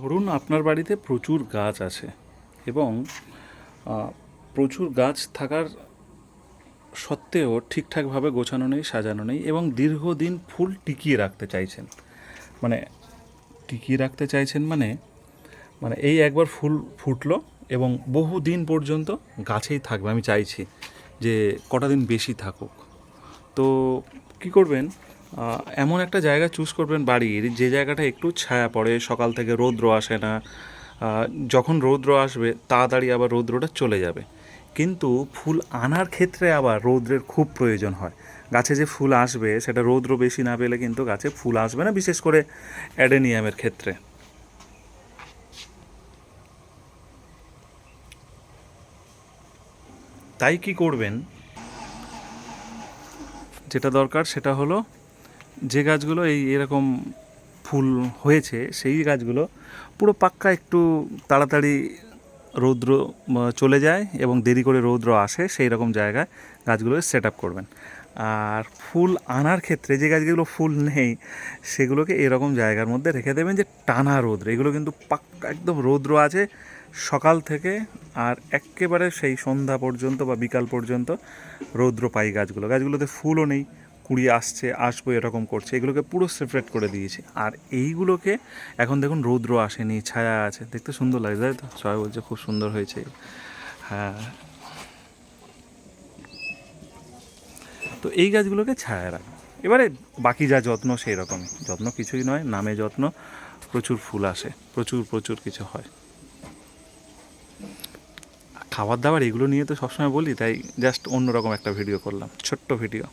ধরুন আপনার বাড়িতে প্রচুর গাছ আছে এবং প্রচুর গাছ থাকার সত্ত্বেও ঠিকঠাকভাবে গোছানো নেই, সাজানো নেই এবং দীর্ঘদিন ফুল টিকিয়ে রাখতে চাইছেন। মানে টিকিয়ে রাখতে চাইছেন মানে মানে এই একবার ফুল ফুটলো এবং বহু দিন পর্যন্ত গাছেই থাকবে। আমি চাইছি যে কটা দিন বেশি থাকুক। তো কি করবেন? এমন একটা জায়গা চুজ করবেন বাড়ির যে জায়গাটা একটু ছায়া পড়ে, সকাল থেকে রৌদ্র আসে না। যখন রৌদ্র আসবে, তাড়াতাড়ি আবার রৌদ্রটা চলে যাবে। কিন্তু ফুল আনার ক্ষেত্রে আবার রৌদ্রের খুব প্রয়োজন হয়। গাছে যে ফুল আসবে, সেটা রৌদ্র বেশি না পেলে কিন্তু গাছে ফুল আসবে না, বিশেষ করে অ্যাডেনিয়ামের ক্ষেত্রে। তাই কি করবেন? যেটা দরকার, সেটা হলো যে গাছগুলো এই এরকম ফুল হয়েছে, সেই গাছগুলো পুরো পাক্কা একটু তাড়াতাড়ি রৌদ্র চলে যায় এবং দেরি করে রৌদ্র আসে, সেই রকম জায়গায় গাছগুলো সেট আপ করবেন। আর ফুল আনার ক্ষেত্রে যে গাছগুলো ফুল নেই, সেগুলোকে এরকম জায়গার মধ্যে রেখে দেবেন যে টানা রৌদ্র। এগুলো কিন্তু পাক্কা একদম রৌদ্র আছে সকাল থেকে আর একেবারে সেই সন্ধ্যা পর্যন্ত বা বিকাল পর্যন্ত রৌদ্র পাই গাছগুলো। গাছগুলোতে ফুলও নেই কুড়ি আসছে, আসব এরকম করছে। এগুলোকে পুরো সেপারেট করে দিয়েছি। আর এইগুলোকে এখন দেখুন রৌদ্র আসেনি, ছায়া আছে। দেখতে সুন্দর লাগে, তাই তো? সবাই বলছে, খুব সুন্দর হয়েছে। হ্যাঁ। তো এই গাছগুলোকে ছায়া রাখ এবারে বাকি যা যত্ন সেই রকমই যত্ন কিছুই নয়, নামে যত্ন, প্রচুর ফুল আসে, প্রচুর প্রচুর কিছু হয়। খাবার দাবার এগুলো নিয়ে তো সবসময় বলি, তাই জাস্ট অন্যরকম একটা ভিডিও করলাম, ছোট্ট ভিডিও